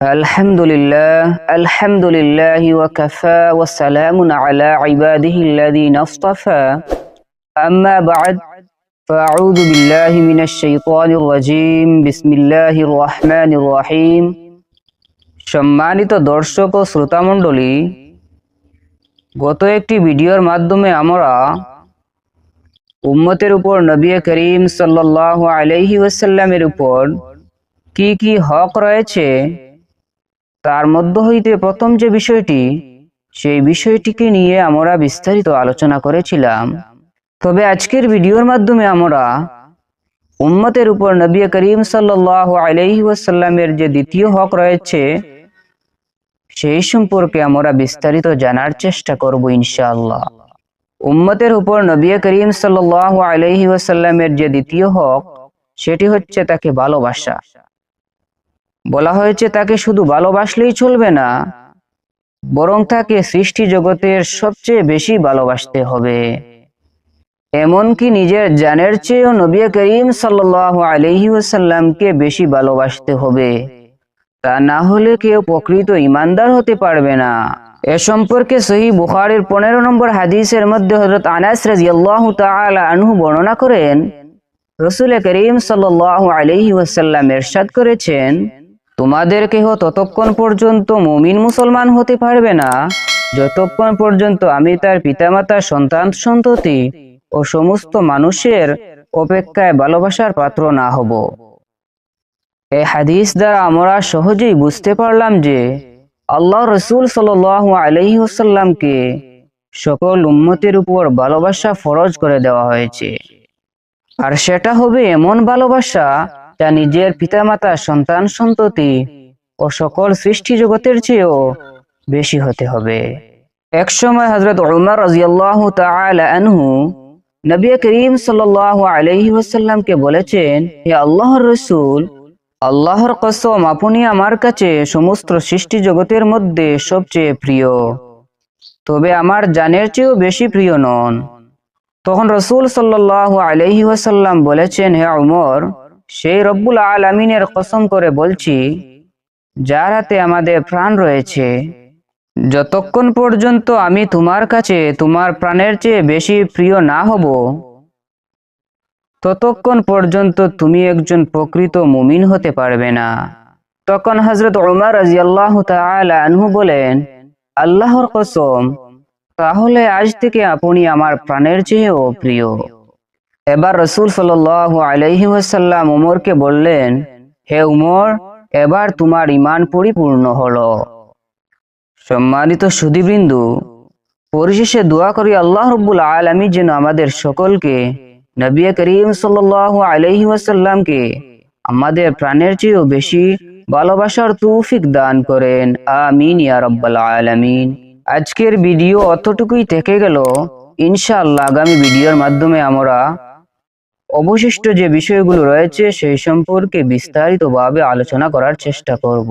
الحمد لله الحمد لله وكفى والسلام على عباده الذين اصطفى أما بعد فأعوذ بالله من الشيطان الرجيم بسم الله الرحمن الرحيم সম্মানিত দর্শক ও শ্রোতামণ্ডলী গত একটি ভিডিওর মাধ্যমে আমরা উম্মতের উপর নবী করিম সাল্লাল্লাহু আলাইহি ওয়াসাল্লামের উপর কি কি হক রয়েছে তার মধ্য হইতে প্রথম যে বিষয়টি, সেই বিষয়টিকে নিয়ে আমরা বিস্তারিত আলোচনা করেছিলাম। তবে আজকের ভিডিওর মাধ্যমে আমরা উম্মতের উপর নবী করিম সাল্লাল্লাহু আলাইহি ওয়াসাল্লামের যে দ্বিতীয় হক রয়েছে, সেই সম্পর্কে আমরা বিস্তারিত জানার চেষ্টা করব ইনশাআল্লাহ। উম্মতের উপর নবী করিম সাল্লাল্লাহু আলাইহি ওয়াসাল্লামের যে দ্বিতীয় হক, সেটি হচ্ছে তাকে ভালোবাসা। বলা হয়েছে তাকে শুধু ভালোবাসলেই চলবে না, বরং তাকে সৃষ্টি জগতের সবচেয়ে বেশি ভালোবাসতে হবে। এমনকি নিজের জানের চেয়েও নবী করিম সাল্লাল্লাহু আলাইহি ওয়াসাল্লামকে বেশি ভালোবাসতে হবে। তা না হলে কেউ প্রকৃত ইমানদার হতে পারবে না। এ সম্পর্কে সহি বুখারের পনেরো নম্বর হাদিসের মধ্যে হজরত আনাস রাজিয়াল্লাহু আনহু বর্ণনা করেন, রসুল করিম সাল্লাল্লাহু আলাইহি ওয়াসাল্লাম এরশাদ করেছেন তোমাদের কেহ ততক্ষণ পর্যন্ত মমিন মুসলমান হতে পারবে না। যতক্ষণ পর্যন্ত আমি তার পিতামাতা সন্তান সন্ততি ও সমস্ত মানুষের অপেক্ষায় ভালোবাসার পাত্র না হব। এই হাদিস দ্বারা আমরা সহজেই বুঝতে পারলাম যে আল্লাহ রসুল সাল আলহি ওসাল্লামকে সকল উম্মতের উপর ভালোবাসা ফরজ করে দেওয়া হয়েছে। আর সেটা হবে এমন ভালোবাসা যা নিজের পিতামাতা, সন্তান, সন্ততি ও সকল সৃষ্টি জগতের চেয়েও বেশি হতে হবে। এক সময় হজরত উমর রাজিয়াল্লাহু নবী করিম সাল্লাল্লাহু আলাইহি ওয়াসাল্লামকে বলেছেন, হে আল্লাহর রসুল, আল্লাহর কসম আপনি আমার কাছে সমস্ত সৃষ্টি জগতের মধ্যে সবচেয়ে প্রিয়। তবে আমার জানের চেয়েও বেশি প্রিয় নন। তখন রসুল সাল্লাল্লাহু আলাইহি ওয়াসাল্লাম বলেছেন, হে উমর সেই রব্বুল আলামিনের কসম করে বলছি, যার হাতে আমাদের প্রাণ রয়েছে, যতক্ষণ পর্যন্ত আমি তোমার কাছে তোমার প্রাণের চেয়ে বেশি প্রিয় না হব, ততক্ষণ পর্যন্ত তুমি একজন প্রকৃত মুমিন হতে পারবে না। তখন হজরত উমর রাজিয়াল্লাহ আনহু বলেন, আল্লাহর কসম, তাহলে আজ থেকে আপনি আমার প্রাণের চেয়েও প্রিয়। এবার রসুল সাল আলাইহি ওয়াসাল্লাম উমরকে বললেন, হে উমর, এবার তোমার ইমান পরিপূর্ণ হলো। সম্মানিত সুদীবৃন্দু পরিশেষে দোয়া করি আল্লাহ রব্বুল আলমী যেন আমাদের সকলকে, নবী করিম সাল আলহি ওয়াসাল্লামকে আমাদের প্রাণের চেয়েও বেশি ভালোবাসার তৌফিক দান করেন। আমিন ইয়া রব্বাল আলামিন। আজকের ভিডিও অতটুকুই থেকে গেল। ইনশাআল্লাহ আগামী ভিডিওর মাধ্যমে আমরা অবশিষ্ট যে বিষয়গুলো রয়েছে সেই সম্পর্কে বিস্তারিতভাবে আলোচনা করার চেষ্টা করব।